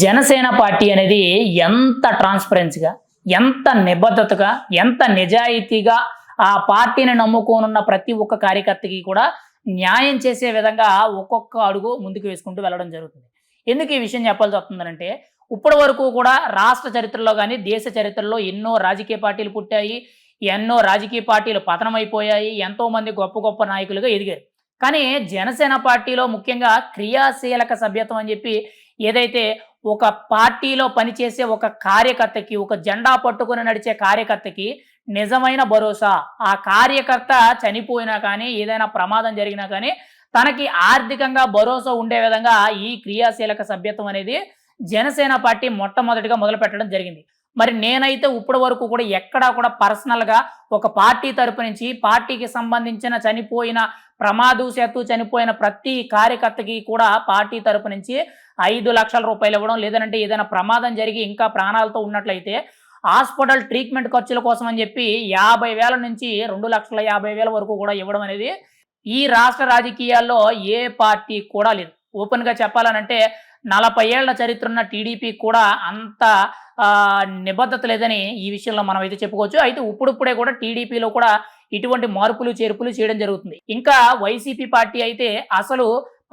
Janasena party అనేది ఎంత ట్రాన్స్పరెన్సీగా ఎంత నిబద్ధతగా ఎంత నిజాయితీగా ఆ పార్టీని నమ్ముకోనున్న ప్రతి ఒక్క కార్యకర్తకి కూడా న్యాయం చేసే విధంగా ఒక్కొక్క అడుగు ముందుకు వేసుకుంటూ వెళ్ళడం జరుగుతుంది. ఎందుకు ఈ విషయం చెప్పాల్సి వస్తుందంటే ఇప్పటి వరకు కూడా రాష్ట్ర చరిత్రలో కానీ దేశ చరిత్రలో ఎన్నో రాజకీయ పార్టీలు పుట్టాయి ఎన్నో రాజకీయ పార్టీలు పతనమైపోయాయి ఎంతోమంది గొప్ప గొప్ప నాయకులుగా ఎదిగారు. కానీ జనసేన పార్టీలో ముఖ్యంగా క్రియాశీలక సభ్యత్వం అని చెప్పి ఏదైతే ఒక పార్టీలో పనిచేసే ఒక కార్యకర్తకి ఒక జెండా పట్టుకుని నడిచే కార్యకర్తకి నిజమైన భరోసా. ఆ కార్యకర్త చనిపోయినా కానీ ఏదైనా ప్రమాదం జరిగినా కానీ తనకి ఆర్థికంగా భరోసా ఉండే విధంగా ఈ క్రియాశీలక సభ్యత్వం అనేది జనసేన పార్టీ మొట్టమొదటిగా మొదలు పెట్టడం జరిగింది. మరి నేనైతే ఇప్పటి వరకు కూడా ఎక్కడా కూడా పర్సనల్గా ఒక పార్టీ తరపు నుంచి పార్టీకి సంబంధించిన చనిపోయిన ప్రమాదవశాత్తు చనిపోయిన ప్రతి కార్యకర్తకి కూడా పార్టీ తరపు నుంచి ఐదు లక్షల రూపాయలు ఇవ్వడం లేదంటే ఏదైనా ప్రమాదం జరిగి ఇంకా ప్రాణాలతో ఉన్నట్లయితే హాస్పిటల్ ట్రీట్మెంట్ ఖర్చుల కోసం అని చెప్పి యాభై వేల నుంచి రెండు లక్షల యాభై వేల వరకు కూడా ఇవ్వడం అనేది ఈ రాష్ట్ర రాజకీయాల్లో ఏ పార్టీ కూడా లేదు. ఓపెన్గా చెప్పాలనంటే నలభై ఏళ్ళ చరిత్ర ఉన్న టీడీపీ కూడా అంత నిబద్ధత లేదని ఈ విషయంలో మనం అయితే చెప్పుకోవచ్చు. అయితే ఇప్పుడిప్పుడే కూడా టీడీపీలో కూడా ఇటువంటి మార్పులు చేర్పులు చేయడం జరుగుతుంది. ఇంకా వైసీపీ పార్టీ అయితే అసలు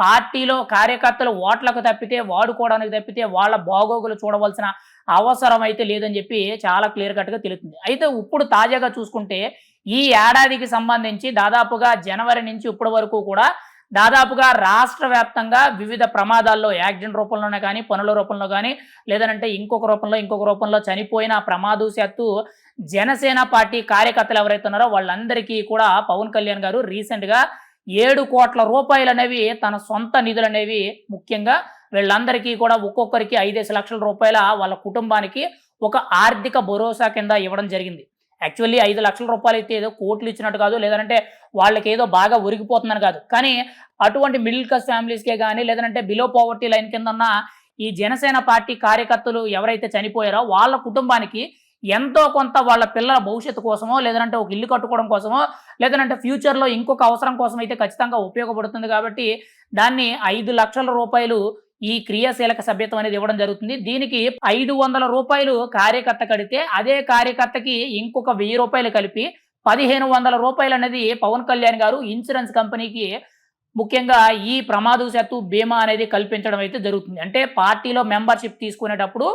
పార్టీలో కార్యకర్తలు ఓట్లకు తప్పితే వాడుకోవడానికి తప్పితే వాళ్ళ బాగోగులు చూడవలసిన అవసరం అయితే లేదని చెప్పి చాలా క్లియర్ కట్గా తెలుస్తుంది. అయితే ఇప్పుడు తాజాగా చూసుకుంటే ఈ ఏడాదికి సంబంధించి దాదాపుగా జనవరి నుంచి ఇప్పటి వరకు కూడా దాదాపుగా రాష్ట్ర వ్యాప్తంగా వివిధ ప్రమాదాల్లో యాక్సిడెంట్ రూపంలోనే కానీ పనుల రూపంలో కానీ లేదంటే ఇంకొక రూపంలో ఇంకొక రూపంలో చనిపోయిన ప్రమాదవశాత్తు జనసేన పార్టీ కార్యకర్తలు ఎవరైతే ఉన్నారో వాళ్ళందరికీ కూడా పవన్ కళ్యాణ్ గారు రీసెంట్గా ఏడు కోట్ల రూపాయలు అనేవి తన సొంత నిధులు అనేవి ముఖ్యంగా వీళ్ళందరికీ కూడా ఒక్కొక్కరికి ఐదేసి లక్షల రూపాయల వాళ్ళ కుటుంబానికి ఒక ఆర్థిక భరోసా కింద ఇవ్వడం జరిగింది. యాక్చువల్లీ ఐదు లక్షల రూపాయలు అయితే ఏదో కోట్లు ఇచ్చినట్టు కాదు లేదంటే వాళ్ళకి ఏదో బాగా ఉరిగిపోతుందని కాదు. కానీ అటువంటి మిడిల్ క్లాస్ ఫ్యామిలీస్కే కానీ లేదంటే బిలో పావర్టీ లైన్ కింద ఉన్న ఈ జనసేన పార్టీ కార్యకర్తలు ఎవరైతే చనిపోయారో వాళ్ళ కుటుంబానికి ఎంతో కొంత వాళ్ళ పిల్లల భవిష్యత్తు కోసమో లేదంటే ఒక ఇల్లు కట్టుకోవడం కోసమో లేదంటే ఫ్యూచర్లో ఇంకొక అవసరం కోసం అయితే ఖచ్చితంగా ఉపయోగపడుతుంది కాబట్టి దాన్ని ఐదు లక్షల రూపాయలు ఈ క్రియాశీలక సభ్యత్వం అనేది ఇవ్వడం జరుగుతుంది. దీనికి ఐదు వందల రూపాయలు కార్యకర్త కడితే అదే కార్యకర్తకి ఇంకొక వెయ్యి రూపాయలు కలిపి పదిహేను వందల రూపాయలు అనేది పవన్ కళ్యాణ్ గారు ఇన్సూరెన్స్ కంపెనీకి ముఖ్యంగా ఈ ప్రమాదవశాత్తు బీమా అనేది కల్పించడం అయితే జరుగుతుంది. అంటే పార్టీలో మెంబర్షిప్ తీసుకునేటప్పుడు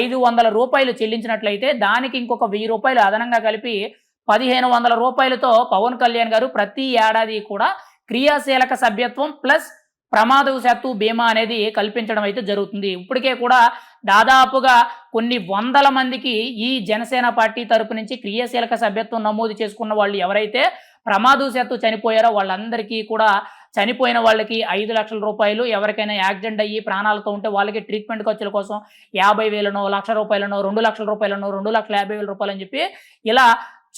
ఐదు వందల రూపాయలు చెల్లించినట్లయితే దానికి ఇంకొక వెయ్యి రూపాయలు అదనంగా కలిపి పదిహేను వందల రూపాయలతో పవన్ కళ్యాణ్ గారు ప్రతి ఏడాది కూడా క్రియాశీలక సభ్యత్వం ప్లస్ ప్రమాదవశాత్తు బీమా అనేది కల్పించడం అయితే జరుగుతుంది. ఇప్పటికే కూడా దాదాపుగా కొన్ని వందల మందికి ఈ జనసేన పార్టీ తరపు నుంచి క్రియాశీలక సభ్యత్వం నమోదు చేసుకున్న వాళ్ళు ఎవరైతే ప్రమాదవశాత్తు చనిపోయారో వాళ్ళందరికీ కూడా చనిపోయిన వాళ్ళకి ఐదు లక్షల రూపాయలు ఎవరికైనా యాక్సిడెంట్ అయ్యి ప్రాణాలతో ఉంటే వాళ్ళకి ట్రీట్మెంట్ ఖర్చుల కోసం యాభై వేలనో లక్ష రూపాయలనో రెండు లక్షల రూపాయలనో రెండు లక్షల యాభై వేల రూపాయలు అని చెప్పి ఇలా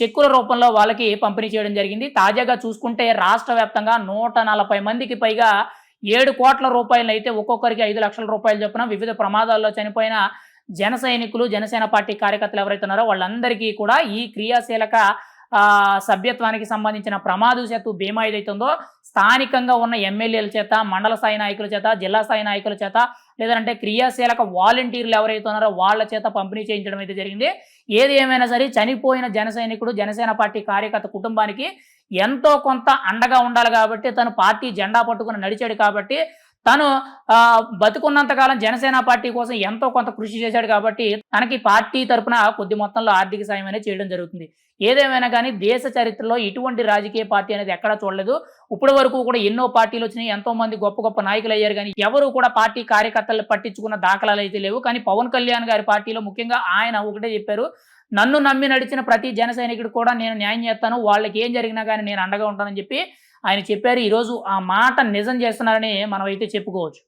చెక్కుల రూపంలో వాళ్ళకి పంపిణీ చేయడం జరిగింది. తాజాగా చూసుకుంటే రాష్ట్ర వ్యాప్తంగా నూట నలభై మందికి పైగా ఏడు కోట్ల రూపాయలు అయితే ఒక్కొక్కరికి ఐదు లక్షల రూపాయలు చొప్పున వివిధ ప్రమాదాల్లో చనిపోయిన జన సైనికులు జనసేన పార్టీ కార్యకర్తలు ఎవరైతే ఉన్నారో వాళ్ళందరికీ కూడా ఈ క్రియాశీలక సభ్యత్వానికి సంబంధించిన ప్రమాదవశాత్తు బీమా ఏదైతే ఉందో స్థానికంగా ఉన్న ఎమ్మెల్యేల చేత మండల స్థాయి నాయకుల చేత జిల్లా స్థాయి నాయకుల చేత లేదంటే క్రియాశీలక వాలంటీర్లు ఎవరైతే ఉన్నారో వాళ్ళ చేత పంపిణీ చేయించడం అయితే జరిగింది. ఏది ఏమైనా సరే చనిపోయిన జన సైనికుడు జనసేన పార్టీ కార్యకర్త కుటుంబానికి ఎంతో కొంత అండగా ఉండాలి కాబట్టి తను పార్టీ జెండా పట్టుకుని నడిచాడు కాబట్టి తను ఆ, బతుకున్నంతకాలం జనసేన పార్టీ కోసం ఎంతో కొంత కృషి చేశాడు కాబట్టి తనకి పార్టీ తరపున కొద్ది మొత్తంలో ఆర్థిక సాయం అనేది చేయడం జరుగుతుంది. ఏదేమైనా కానీ దేశ చరిత్రలో ఇటువంటి రాజకీయ పార్టీ అనేది ఎక్కడా చూడలేదు. ఇప్పటి వరకు కూడా ఎన్నో పార్టీలు వచ్చినాయి. ఎంతో మంది గొప్ప గొప్ప నాయకులు అయ్యారు కానీ ఎవరు కూడా పార్టీ కార్యకర్తలు పట్టించుకున్న దాఖలాలు అయితే లేవు. కానీ పవన్ కళ్యాణ్ గారి పార్టీలో ముఖ్యంగా ఆయన ఒకటే చెప్పారు. నన్ను నమ్మి నడిచిన ప్రతి జన సైనికుడు కూడా నేను న్యాయం చేస్తాను. వాళ్ళకి ఏం జరిగినా కానీ నేను అండగా ఉంటానని చెప్పి ఆయన చెప్పారు. ఈరోజు ఆ మాట నిజం చేస్తున్నారని మనం అయితే చెప్పుకోవచ్చు.